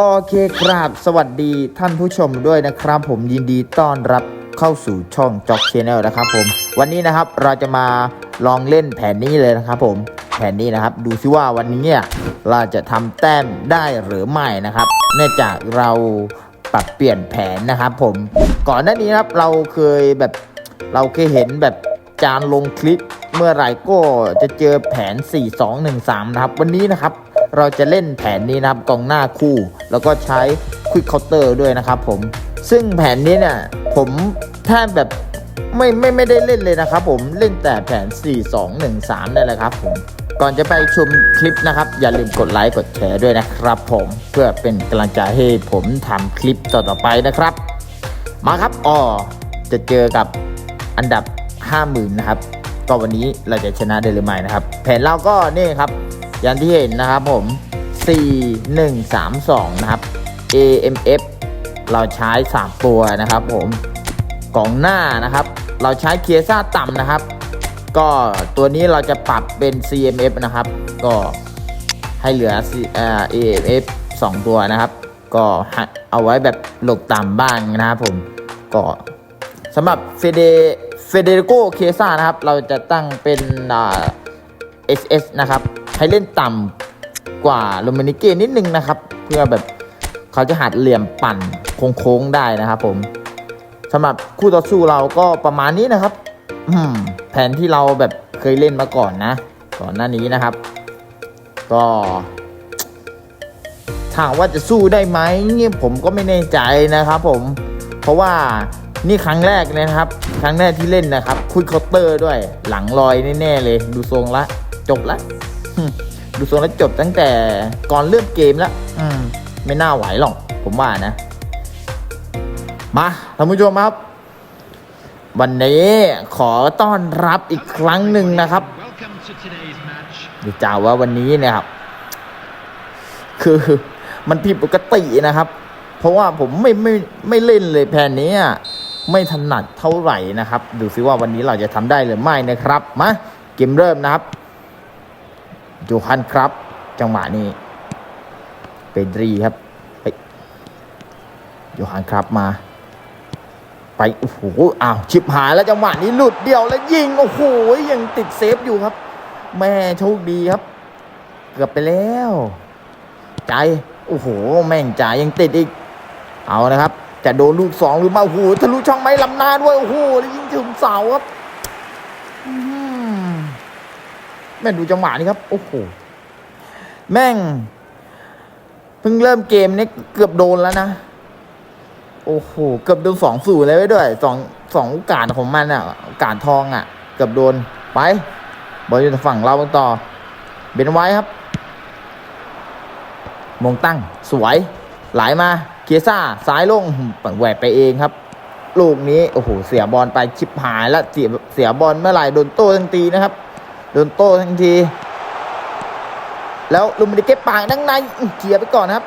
โอเคครับสวัสดีท่านผู้ชมด้วยนะครับ ผมยินดีต้อนรับเข้าสู่ช่องจ็อกชแนลนะครับผมวันนี้นะครับเราจะมาลองเล่นแผนนี้เลยนะครับผมแผนนี้นะครับ ดูซิว่าวันนี้เนี่ยเราจะทำแต้มได้หรือไม่นะครับ เนื่องจากเราปรับเปลี่ยนแผนนะครับ ผมก่อนหน้านี้นครับเราเคยแบบเราเคยเห็นแบบจานลงคลิปเมื่อไหร่ก็จะเจอแผน 4-2-1-3 นะครับ วันนี้นะครับ เราจะเล่นแผนนี้นะครับกองหน้าคู่ แล้วก็ใช้ควิกเคาน์เตอร์ด้วยนะครับผมซึ่งแผนนี้เนี่ยผมแทบแบบไม่ไม่ไม่ได้เล่นเลยนะครับผมเล่นแต่แผน 4-2-1-3นี่แหละครับผมก่อนจะไปชมคลิปนะครับ อย่าลืมกดไลค์กดแชร์ด้วยนะครับผมเพื่อเป็นกำลังใจให้ผมทำคลิปต่อๆไปนะครับ มาครับอ๋อจะเจอกับอันดับ 50,000 นะครับ ก็วันนี้เราจะชนะได้หรือไมนะครับ แผนเราก็นี่ครับ อย่างที่เห็นนะครับผม 4 1 3 2 นะครับ AMF เราใช้ 3 ตัวนะครับผมกองหน้านะครับ เราใช้เคียซ่าต่ำนะครับ ก็ตัวนี้เราจะปรับเป็น CMF นะครับ ก็ให้เหลือ AMF 2 ตัวนะครับ ก็เอาไว้แบบหลบต่ำบ้างนะครับผมก็สำหรับเฟเดเฟเดรโกเคซ่านะครับ เราจะตั้งเป็นอ่า SS นะครับ ให้เล่นต่ำกว่าโรมานิเก้นิดนึงนะครับ เพื่อแบบเขาจะหัดเหลี่ยมปั่นโค้งๆได้นะครับผมสำหรับคู่ต่อสู้เราก็ประมาณนี้นะครับอืแผนที่เราแบบเคยเล่นมาก่อนนะก่อนหน้านี้นะครับ ก็ถามว่าจะสู้ได้ไหมเนี่ยผมก็ไม่แน่ใจนะครับผมเพราะว่านี่ครั้งแรกนะครับ ครั้งแรกที่เล่นนะครับคุยเคาน์เตอร์ด้วยหลังลอยแน่ๆเลย ดูทรงละ จบละ ดูทรงแล้วจบตั้งแต่ก่อนเริ่มเกมแล้วอืม ไม่น่าไหวหรอก ผมว่านะ มาท่านผู้ชมครับ วันนี้ขอต้อนรับอีกครั้งหนึ่งนะครับเดี๋ยวจ่าว่าวันนี้เนี่ยครับ คือมันผิดปกตินะครับ เพราะว่าผมไม่ไม่ไม่เล่นเลยแผนนี้ไม่ถนัดเท่าไหร่นะครับ ดูซิว่าวันนี้เราจะทำได้หรือไม่นะครับ มาเกมเริ่มนะครับ โจฮันครับ จังหวะนี้เปดรีครับยโยฮันครับมา ไปโอ้โหอ้าวชิบหายแล้วจังหวะนี้หลุดเดี่ยวแล้วยิงโอ้โหยังติดเซฟอยู่ครับ แม่โชคดีครับ เกือบไปแล้ว ใจโอ้โห แม่งจ่ายยังติดอีก เอานะครับ จะโดนลูกสองหรือม่โอ้โหทะลุช่องไม้ลำนาด้วยโอ้โหแล้วยิงถึงเสาครับอื้อหือ แม่ดูจังหวะนี้ครับ โอ้โห แม่ง เพิ่งเริ่มเกมนี้เกือบโดนแล้วนะ โอ้โห เกือบโดนสองสูเลยไว้ด้วยสองสองโอกาสของมันอะโอกาสทองอะ เกือบโดน ไปบอลอยู่ฝั่งเราต่อ เบนไว้ครับ มงตั้ง สวย ไหลมาเคียซ่าซ้ายลงปังแหวกไปเองครับ ลูกนี้ โอ้โห เสียบอลไปชิบหายแล้วเสียเสียบอลเมื่อไหร่โดนโต้ทันทีนะครับ โดนโต้ทันที แล้วลุมดิเก็ปากด้านในเคลียร์ไปก่อนครับ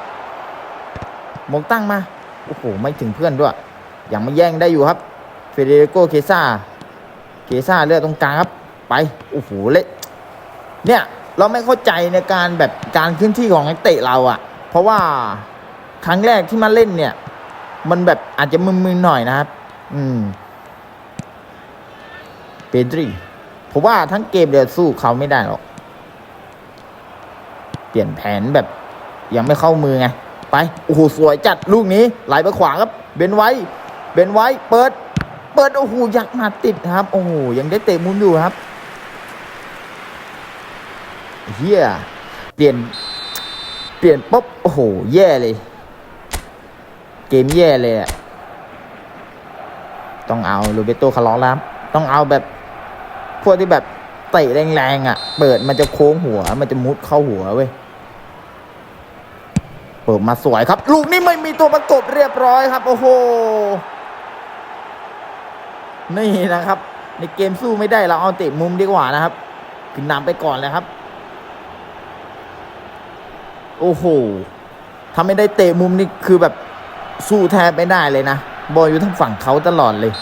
มงตั้งมา โอ้โห ไม่ถึงเพื่อนด้วย ยังไม่แย่งได้อยู่ครับ เฟเดริโกเคซ่า เคซ่าเลือกตรงกลางครับ ไป โอ้โห เละเนี่ยเราไม่เข้าใจในการแบบการเคลื่อนที่ของนักเตะเราอะ่ะ เพราะว่าครั้งแรกที่มาเล่นเนี่ย มันแบบอาจจะมึนๆหน่อยนะครับ อืม เปดรี ผมว่าทั้งเกมเดียวสู้เขาไม่ได้หรอก เปลี่ยนแผนแบบ ยังไม่เข้ามือไง ไป โอ้โห สวยจัดลูกนี้ ไหลไปขวาครับ เบนไว้ เบนไว้ เปิด เปิด โอ้โห ยักมาติดครับ โอ้โห ยังได้เตะมุมอยู่ครับเฮียเปลี่ยน เปลี่ยนปุ๊บ โอ้โห แย่เลย เกมแย่เลยอะต้องเอาโรเบโตคาร์ลอสแล้วครับต้องเอาแบบ พวกที่แบบเตะแรงๆอะ เปิดมันจะโค้งหัว มันจะมุดเข้าหัวเว้ย เปิดมาสวยครับ ลูกนี้ไม่มีตัวประกบเรียบร้อยครับ โอ้โห นี่นะครับ ในเกมสู้ไม่ได้เราเอาเตะมุมดีกว่านะครับขึ้นนำไปก่อนเลยครับ โอ้โหถ้าไม่ได้เตะมุมนี่คือแบบสู้แทบไม่ได้เลยนะ บอลอยู่ทางฝั่งเขาตลอดเลย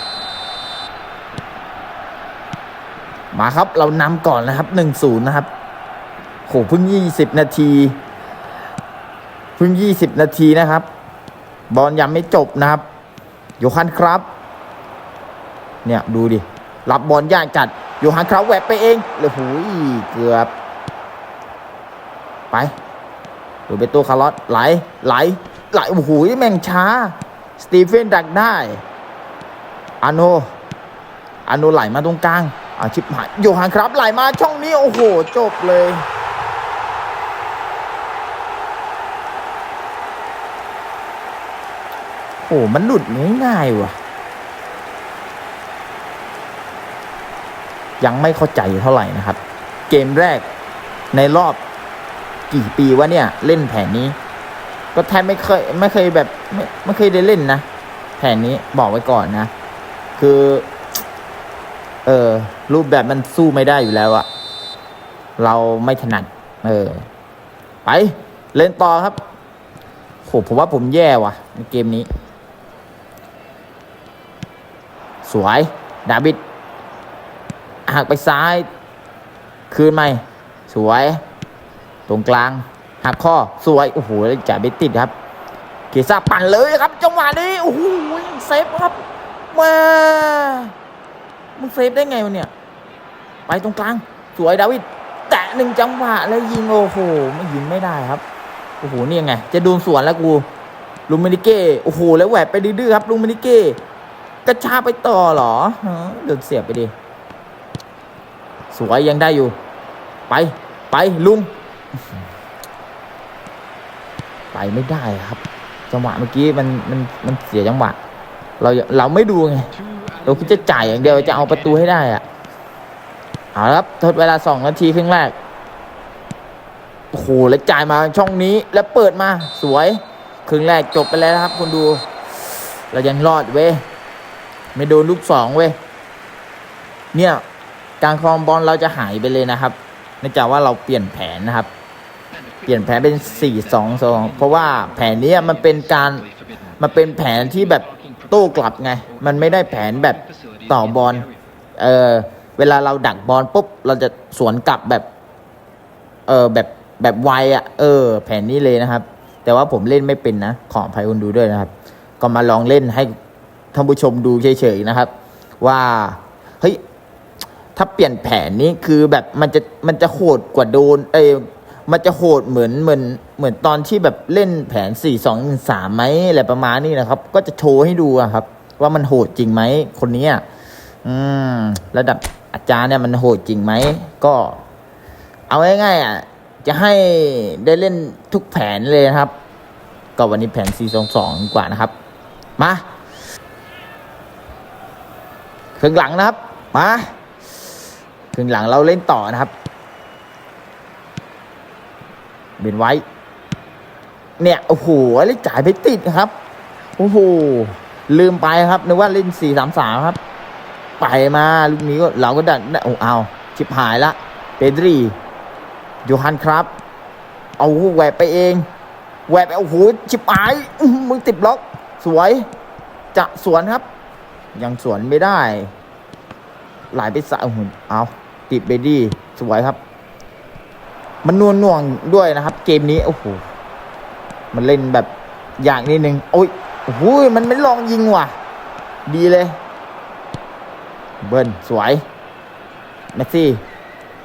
มาครับเรานำก่อนนะครับหนึ่งศูนย์นะครับโหเพิ่งยี่สิบนาทีเพิ่ง20นาทีนะครับ บอลยังไม่จบนะครับโยฮันครับ เนี่ยดูดิ รับบอลยากจัดโยฮันครับแหวกไปเองเลยหูยเกือบ ไปดูเป็นตัวคาร์ลอสไหลไหลไหลโอ้โหแม่งช้า สตีเฟนดักได้อาโนอาโนไหลมาตรงกลาง อาชิบหายโยฮันครับไหลมาช่องนี้ โอ้โห จบเลย โอ้มันหลุดง่ายๆว่ะ ยังไม่เข้าใจเท่าไหร่นะครับ เกมแรกในรอบกี่ปีวะเนี่ย เล่นแผนนี้ ก็แทบไม่เคยไม่เคยแบบไม่ไม่เคยได้เล่นนะ แผนนี้บอกไว้ก่อนนะ คือ เออ รูปแบบมันสู้ไม่ได้อยู่แล้วอะเราไม่ถนัด เออ ไปเล่นต่อครับโหผมว่าผมแย่ว่ะในเกมนี้ สวย ดาบิดหักไปซ้าย คืนไหมสวย ตรงกลาง หักข้อ สวย โอ้โหจ่ายไปติดครับ เกียร์ซาปั่นเลยครับ จังหวะนี้ โอ้โหเซฟครับมามึงเซฟได้ไงวะเนี่ย ไปตรงกลาง สวยดาวิดแตะหนึ่งจังหวะแล้วยิงโอ้โหไม่ยิงไม่ได้ครับโอ้โหนี่ยังไง จะโดนสวนแล้วกูลูมินิเก้โอ้โหแล้วแหวกไปดื้อครับลูมินิเก้กระชากไปต่อเหรอเดินเสียบไปดิสวยยังได้อยู่ ไปไปลุง ไปไม่ได้ครับ จังหวะเมื่อกี้มันมันมันเสียจังหวะ เราเราไม่ดูไงเราคิดจะจ่ายอย่างเดียวจะเอาประตูให้ได้อะ เอาละครับทดเวลาสองนาทีครึ่งแรกโอ้โหแล้วจ่ายมาช่องนี้แล้วเปิดมาสวย ครึ่งแรกจบไปแล้วครับ คุณดู เรายังรอดเว้ยไม่โดนลูกสองเว้ยเนี่ยการครองบอลเราจะหายไปเลยนะครับเนื่องจากว่าเราเปลี่ยนแผนนะครับ เปลี่ยนแผนเป็น4 2 2เพราะว่าแผนนี้มันเป็นการมันเป็นแผนที่แบบโต้กลับไง มันไม่ได้แผนแบบต่อบอลเออ เวลาเราดักบอลปุ๊บเราจะสวนกลับแบบ เออแบบแบบไวอะ่ะ เออ แผนนี้เลยนะครับ แต่ว่าผมเล่นไม่เป็นนะ ขออภัยคนดูด้วยนะครับ ก็มาลองเล่นให้ท่านผู้ชมดูเฉยๆนะครับ ว่าเฮ้ยถ้าเปลี่ยนแผนนี้คือแบบมันจะมันจะโหดกว่าโดน เอยมันจะโหดเหมือนเหมือนเหมือนตอนที่แบบเล่นแผนสี่สองสามไหมอะไรประมาณนี้นะครับ ก็จะโชว์ให้ดูอะครับ ว่ามันโหดจริงไหมคนนี้อืม ระดับ อาจารย์เนี่ยมันโหดจริงไหม ก็ เอาง่ายๆอะ จะให้ได้เล่นทุกแผนเลยนะครับ ก็วันนี้แผน 4 2 2 กว่านะครับ มาครึ่งหลังนะครับ มาครึ่งหลังเราเล่นต่อนะครับเบนไว้ เนี่ย โอ้โหเล่นจ่ายไปติดครับ โอ้โห ลืมไปครับ นึกว่าเล่น 4 3 3 ครับ ไปมาลูกนี้ก็เราก็ดันโอ้เอาชิบหายละเปดรีโยฮันครับ เอาแหวกไปเองแหวกไปโอ้โหชิบหายมือหือมึงติดบล็อก สวย จะสวนครับ ยังสวนไม่ได้ หลายไปสะหุ่นเอาติดเบดดี้สวยครับ มันนวลน่วงด้วยนะครับ เกมนี้โอ้โหมันเล่นแบบอย่างนิดนึงโอ้ยโอ้โหมันไม่ลองยิงว่ะ ดีเลย เบิ้ลสวยเมสซี่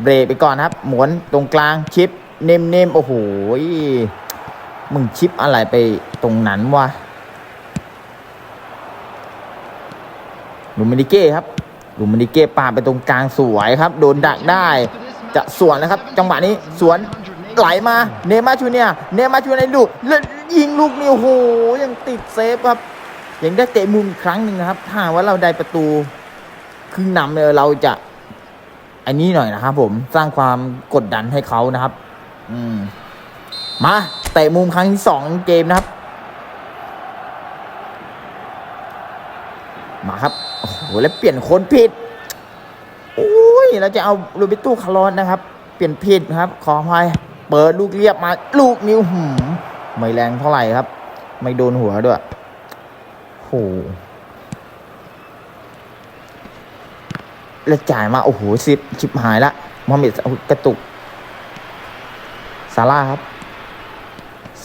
เบรกไปก่อนครับ หมุนตรงกลางชิปเนมเนมโอ้โหมึงชิปอะไรไปตรงนั้นวะลูมินิเก้ครับลูมินิเก้ปาไปตรงกลางสวยครับ โดนดักได้ จะสวนนะครับ จังหวะนี้สวนไหลมาเนมาชูเนียเนมาชูเนียดูแล้วยิงลูกนี้โอ้โหยังติดเซฟครับยังได้เตะมุมครั้งหนึ่งนะครับ ถ้าว่าเราได้ประตู ครึ่งนำเนี่ยเราจะ อันนี้หน่อยนะครับผมสร้างความกดดันให้เขานะครับ อืม มาเตะมุมครั้งที่สองเกมนะครับ มาครับโอ้โหแล้วเปลี่ยนคนผิดโอ้ยเราจะเอาโรเบิโต้คาร์ลอนนะครับ เปลี่ยนผิดครับ ขออภัยเปิดลูกเรียบมา ลูกนิ้วหืมไม่แรงเท่าไหร่ครับ ไม่โดนหัวด้วยโอ้โห แล้วจ่ายมา โอ้โหสิบชิบหายละมอมเมดกระตุกซาร่าครับ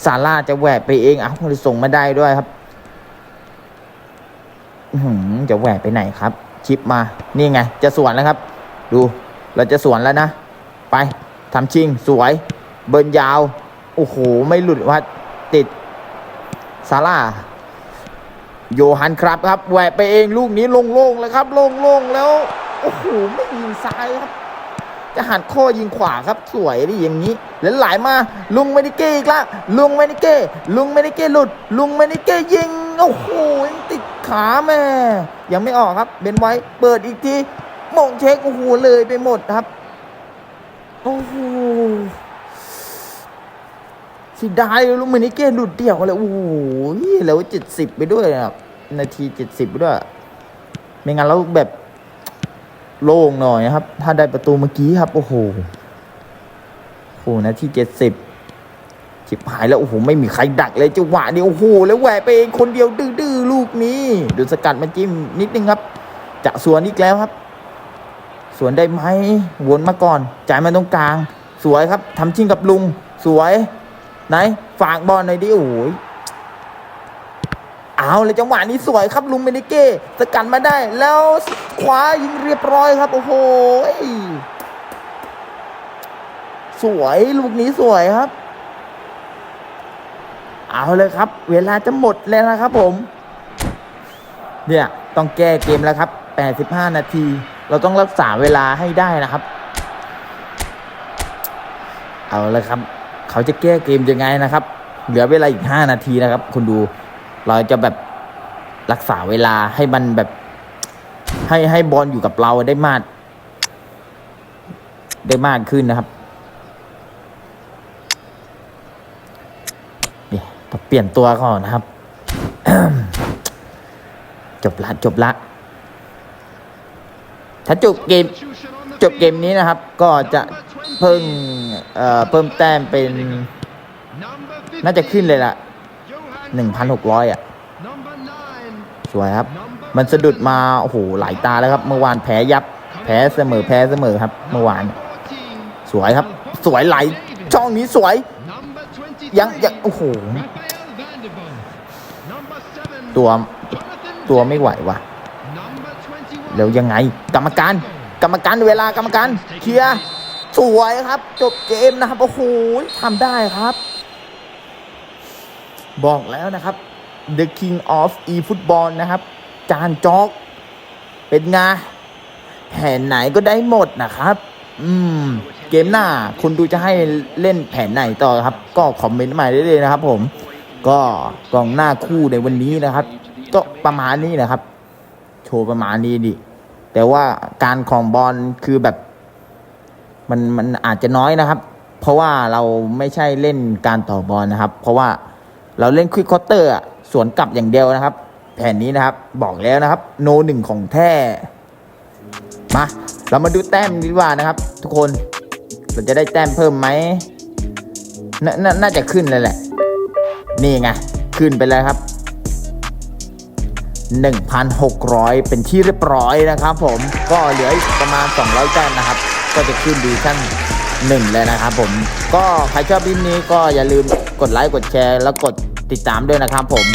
ซาร่าจะแหวกไปเองเอ้าเลยส่งมาได้ด้วยครับอื้อหือจะแหวกไปไหนครับ ชิปมา นี่ไง จะสวนแล้วครับ ดู เราจะสวนแล้วนะ ไปทำชิง สวย เบิร์นยาว โอ้โห ไม่หลุดว่าติดซาร่า โยฮันครับครับ แหวกไปเองลูกนี้โล่งแล้วครับโล่งแล้ว โอ้โหไม่ยิงซ้ายครับจะหันข้อยิงขวาครับสวยดิอย่างนี้แล้วไหลามาลุงไม่ได้เก้อีกละลุงไม่ได้เก้ลุงไม่ได้เก้หลุด ลุงไม่ได้เก้ยิงโอ้โหยังติดขาแม่ยังไม่ออกครับเบนไว้เปิดอีกทีมงเช็คโอ้โหเลยไปหมดครับโอ้โหสิดายลุงไม่ได้เก้หลุดเดี่ยวเลยโอ้โหแล้วเจ็ดสิบไปด้วยนะครับนาทีเจ็ดสิบไปด้วยไม่งั้นเราแบบ โล่งหน่อยครับ ถ้าได้ประตูเมื่อกี้ครับ โอ้โหโอ้โหนาทีเจ็ดสิบชิบหายแล้วโอ้โหไม่มีใครดักเลยจังหวะนี้โอ้โหแล้วแหวกไปเองคนเดียวดื้อๆลูกนี้ดูสกัดมาจิ้มนิดนึงครับจะสวนอีกแล้วครับ สวนได้ไหมวนมาก่อน จ่ายมาตรงกลาง สวยครับทำชิงกับลุง สวย ไหนฝากบอลหน่อยดิโอ้ย เอาเลยจังหวะนี้สวยครับลุงเมนิเก้สกัดมาได้ แล้วขวายิงเรียบร้อยครับโอ้โหสวยลูกนี้สวยครับ เอาเลยครับ เวลาจะหมดแล้วนะครับผม เนี่ยต้องแก้เกมแล้วครับ 85 นาที เราต้องรักษาเวลาให้ได้นะครับ เอาเลยครับ เขาจะแก้เกมยังไงนะครับ เหลือเวลาอีก 5 นาทีนะครับคุณดู เราจะแบบรักษาเวลาให้มันแบบ ให้ให้บอลอยู่กับเราได้มาก ได้มากขึ้นนะครับเนี่ยเปลี่ยนตัวก่อนนะครับ จบละจบละถ้าจบเกมจบเกมนี้นะครับ ก็จะเพิ่งเอ่อเพิ่มแต้มเป็น น่าจะขึ้นเลยล่ะ หนึ่งพันหกร้อยอะ สวยครับ มันสะดุดมา โอ้โห หลายตาแล้วครับ เมื่อวานแพ้ยับ แพ้เสมอ แพ้เสมอครับ เมื่อวาน สวยครับ สวยไหล ช่องนี้สวย ยังยังโอ้โห ตัว ตัวไม่ไหววะแล้วยังไง กรรมการ กรรมการเวลากรรมการเคลียร์สวยครับ จบเกมนะครับ โอ้โหทำได้ครับ บอกแล้วนะครับ The King of eFootball นะครับ จานจอก เป็นไงแผนไหนก็ได้หมดนะครับ อืม เกมหน้าคุณดูจะให้เล่นแผนไหนต่อครับ ก็คอมเมนต์มาได้เลยนะครับ ผม ก็กองหน้าคู่ในวันนี้นะครับ ก็ประมาณนี้นะครับ โชว์ประมาณนี้ดิ แต่ว่าการของบอลคือแบบ มันมันอาจจะน้อยนะครับ เพราะว่าเราไม่ใช่เล่นการต่อบอลนะครับ เพราะว่า เราเล่นควิกคอเตอร์สวนกลับอย่างเดียวนะครับ แผนนี้นะครับบอกแล้วนะครับ โนหนึ่งของแท้มาเรามาดูแต้มดีกว่านะครับ ทุกคนเราจะได้แต้มเพิ่มไหมนนน่าจะขึ้นเลยแหละ นี่ไงขึ้นไปแล้วครับ 1,600 เป็นที่เรียบร้อยนะครับผมก็เหลืออีกประมาณ 200แต้มนะครับ ก็จะขึ้นดีชั่น หนึ่งเลยนะครับผมก็ใครชอบคลิปนี้ก็อย่าลืมกดไลค์กดแชร์แล้วกดติดตามด้วยนะครับผม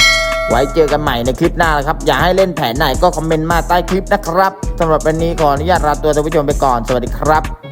ไว้เจอกันใหม่ในคลิปหน้านะครับ อยากให้เล่นแผนไหนก็คอมเมนต์มาใต้คลิปนะครับสำหรับวันนี้ขออนุญาตลาตัวท่านผู้ชมไปก่อนสวัสดีครับ